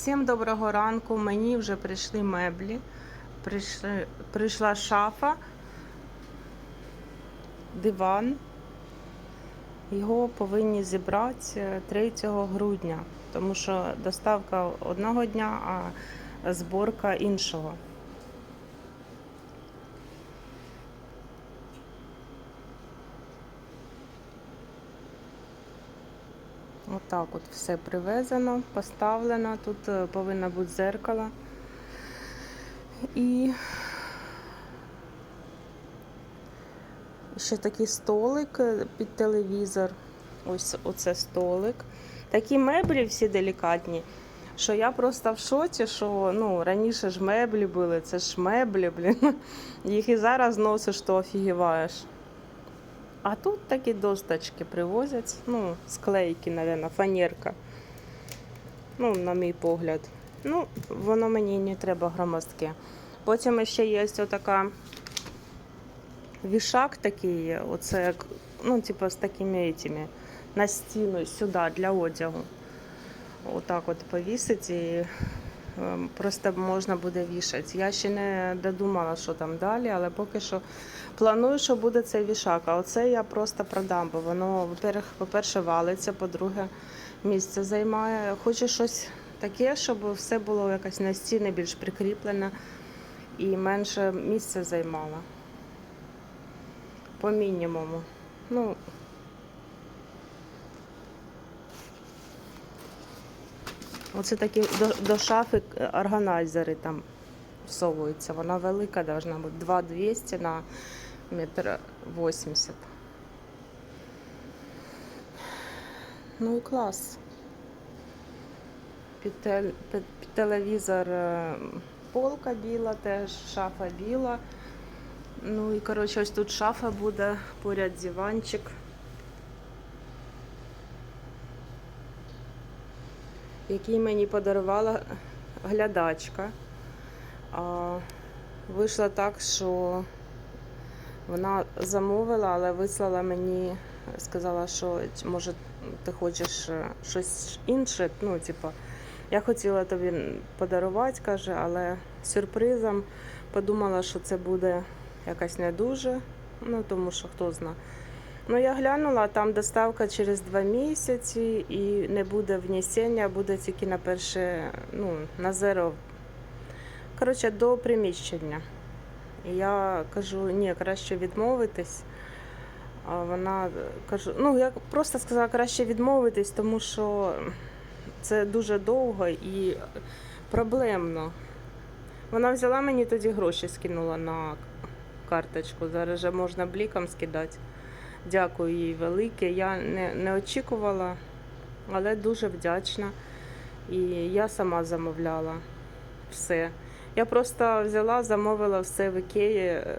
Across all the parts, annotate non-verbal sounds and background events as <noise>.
Всім доброго ранку. Мені вже прийшли меблі. Прийшли, прийшла шафа, диван. Його повинні зібрати 3 грудня, тому що доставка одного дня, а зборка іншого. Отак от все привезено, поставлено. Тут е, повинно бути зеркало. І ще такий столик е, під телевізор. Ось оце столик. Такі меблі всі делікатні. Що я просто в шоці, що ну, раніше ж меблі були, це ж меблі, блін. <laughs> Їх і зараз носиш, то офігіваєш. А тут такі досточки привозять, ну, склейки, мабуть, фанерка. Ну, на мій погляд. Ну, воно мені не треба громоздке. Потім ще є ось вішак такий, оце, ну, типу, з такими этими, на стіну сюди для одягу. Отак от повісить і просто можна буде вішати. Я ще не додумала, що там далі, але поки що планую, що буде цей вішак. А оце я просто продам, бо воно, по-перше, валиться, по-друге, місце займає. Хочу щось таке, щоб все було якось на стіни більш прикріплене і менше місця займало. По мінімуму. Ну, Оце такі до, до шафи органайзери там всовуються. Вона велика, должна бути 2200 на метр 80. Ну і клас. Під, тел- під, під телевізор е, полка біла, теж шафа біла. Ну і коротше, ось тут шафа буде, поряд диванчик. Який мені подарувала глядачка. А, Вийшло так, що вона замовила, але вислала мені, сказала, що може ти хочеш е, щось інше. Ну, типу, я хотіла тобі подарувати, каже, але сюрпризом подумала, що це буде якась не дуже, ну тому що хто знає. Ну, я глянула, там доставка через два місяці і не буде внесення, буде тільки на перше, ну, на зеро. Коротше, до приміщення. І я кажу, ні, краще відмовитись. А вона кажу, ну я просто сказала, краще відмовитись, тому що це дуже довго і проблемно. Вона взяла мені тоді гроші, скинула на карточку. Зараз вже можна бліком скидати. Дякую їй велике. Я не, не очікувала, але дуже вдячна. І я сама замовляла все. Я просто взяла, замовила все в Ікеї, е,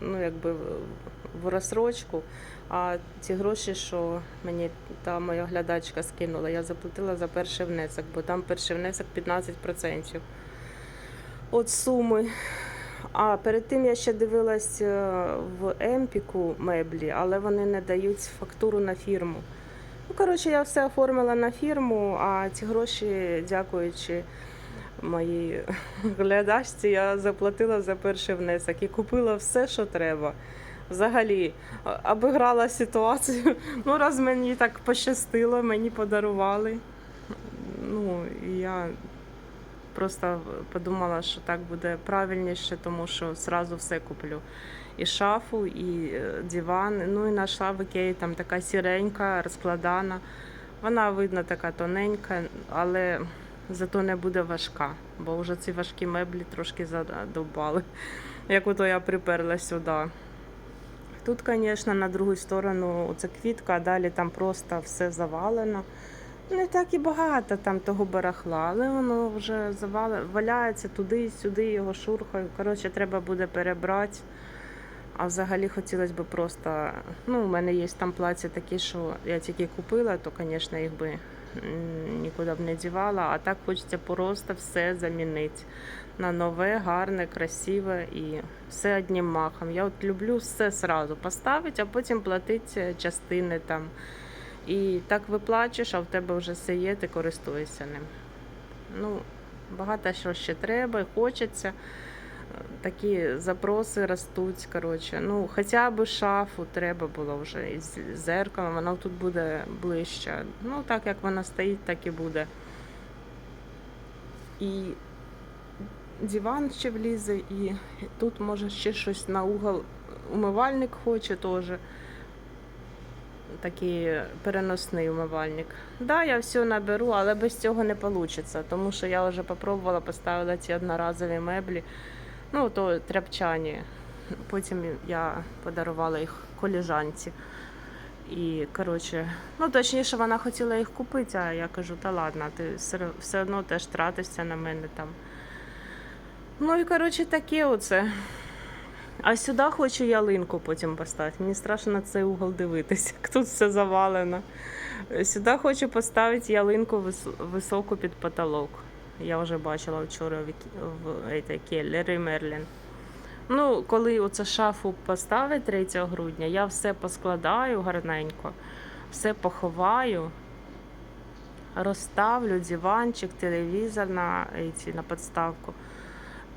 ну, якби в- розсрочку. А ці гроші, що мені та моя глядачка скинула, я заплатила за перший внесок, бо там перший внесок 15% от суми. А перед тим я ще дивилась е, в Емпіку меблі, але вони не дають фактуру на фірму. Ну, коротше, я все оформила на фірму, а ці гроші, дякуючи моїй <laughs> глядачці, я заплатила за перший внесок і купила все, що треба. Взагалі, а- обіграла ситуацію. <laughs> Ну, раз мені так пощастило, мені подарували. Ну, я Просто подумала, що так буде правильніше, тому що зразу все куплю. І шафу, і е, диван. Ну і знайшла в Ікеї там така сіренька, розкладана. Вона видно така тоненька, але зато не буде важка, бо вже ці важкі меблі трошки задовбали. <laughs> Як ото я приперла сюди. Тут, звісно, на другу сторону це квітка, а далі там просто все завалено. Не так і багато там того барахла, але воно вже завали, валяється туди, сюди його шурхаю. Коротше, треба буде перебрати. А взагалі хотілося б просто. Ну, у мене є там плаття такі, що я тільки купила, то, звісно, їх би нікуди б не дівала. А так хочеться просто все замінити на нове, гарне, красиве і все одним махом. Я от люблю все сразу поставити, а потім платити частини там. І так виплачеш, а в тебе вже все є, ти користуєшся ним. Ну, багато що ще треба хочеться. Такі запроси ростуть. Коротше. Ну, хоча б шафу треба було вже із зеркалом, воно тут буде ближче. Ну, так як вона стоїть, так і буде. І диван ще влізе, і тут може ще щось на угол. Умивальник хоче теж. Такий переносний умивальник. Да, я все наберу, але без цього не вийде, тому що я вже попробувала, поставила ці одноразові меблі, ну то тряпчані. Потім я подарувала їх коліжанці. І, коротше, ну точніше, вона хотіла їх купити, а я кажу, та ладно, ти все одно теж тратишся на мене там. Ну і коротше таке оце. А сюди хочу ялинку потім поставити. Мені страшно на цей угол дивитися, <laughs> як тут все завалено. Сюди хочу поставити ялинку вис- високу під потолок. Я вже бачила вчора в, Келлері Мерлін. Ну, коли оце шафу поставить 3 грудня, я все поскладаю гарненько, все поховаю, розставлю диванчик, телевізор на, на подставку.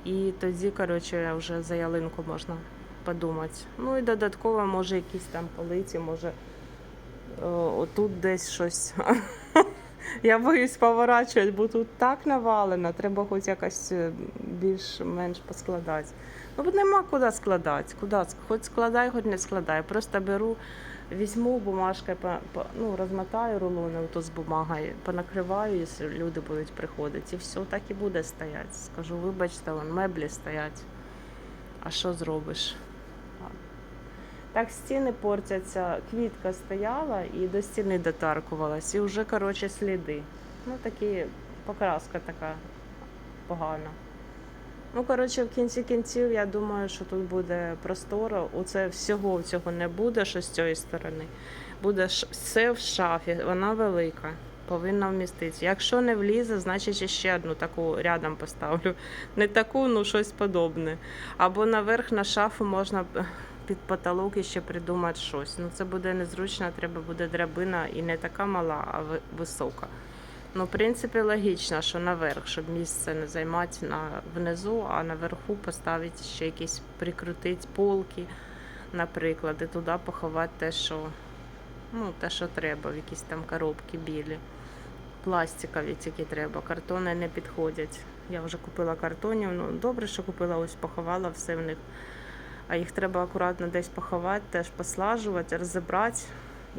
І тоді, коротше, вже за ялинку можна подумати. Ну і додатково, може, якісь там полиці, може о, отут десь щось. <laughs> Я боюсь поворачувати, бо тут так навалено, треба хоч якось е, більш-менш поскладати. Ну, бо нема куди складати. Куди? Хоч складай, хоч не складай. Просто беру, візьму по, ну, розмотаю рулони ото з бумагою, понакриваю, якщо люди будуть приходити. І все так і буде стояти. Скажу, вибачте, вон меблі стоять. А що зробиш? Так стіни портяться, квітка стояла і до стіни дотаркувалась, і вже, коротше, сліди. Ну, такі покраска така погана. Ну, коротше, в кінці кінців, я думаю, що тут буде просторо. Оце всього цього не буде, що з цієї сторони. Буде все в шафі, вона велика, повинна вміститися. Якщо не влізе, значить ще одну таку рядом поставлю. Не таку, ну щось подобне. Або наверх на шафу можна під потолок і придумати щось. Ну це буде незручно, треба буде драбина і не така мала, а висока. Ну, в принципі, логічно, що наверх, щоб місце не займати на внизу, а наверху поставити ще якісь прикрутити полки, наприклад, і туди поховати те, що, ну, те, що треба, в якісь там коробки білі. Пластикові тільки треба, картони не підходять. Я вже купила картонів. Ну, добре, що купила, ось поховала все в них. А їх треба акуратно десь поховати, теж послажувати, розібрати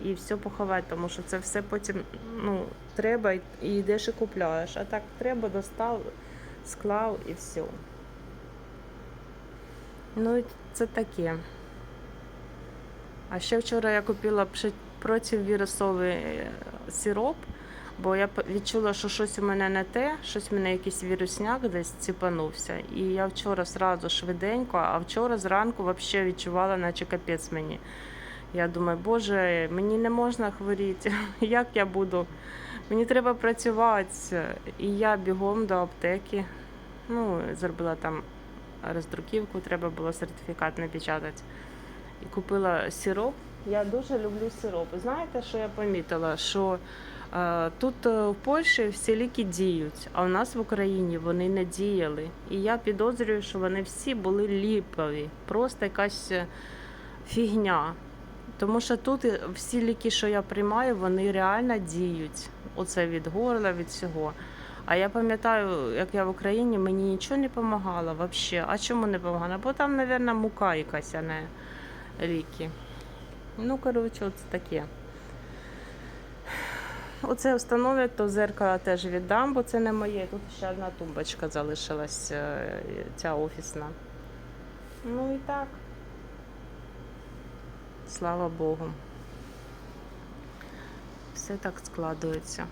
і все поховати, тому що це все потім ну, треба і йдеш і купляєш. А так треба, достав, склав і все. Ну, це таке. А ще вчора я купила противірусовий е, сироп, бо я відчула, що щось у мене не те, щось у мене якийсь вірусняк десь ціпанувся. І я вчора сразу швиденько, а вчора зранку взагалі відчувала, наче капець мені. Я думаю, боже, мені не можна хворіти. <laughs> Як я буду? Мені треба працювати. І я бігом до аптеки. Ну, зробила там роздруківку, треба було сертифікат напечатати. І купила сироп. Я дуже люблю сироп. Знаєте, що я помітила? Що е, тут е, в Польщі всі ліки діють, а у нас в Україні вони не діяли. І я підозрюю, що вони всі були ліпові. Просто якась е, фігня. Тому що тут всі ліки, що я приймаю, вони реально діють. Оце від горла, від всього. А я пам'ятаю, як я в Україні, мені нічого не допомагало взагалі. А чому не допомагало? Бо там, мабуть, мука якась, а не ліки. Ну, коротше, оце таке. Оце встановлять, то зеркало теж віддам, бо це не моє. Тут ще одна тумбочка залишилась, е, ця офісна. Ну і так. Слава Богу. Все так складується.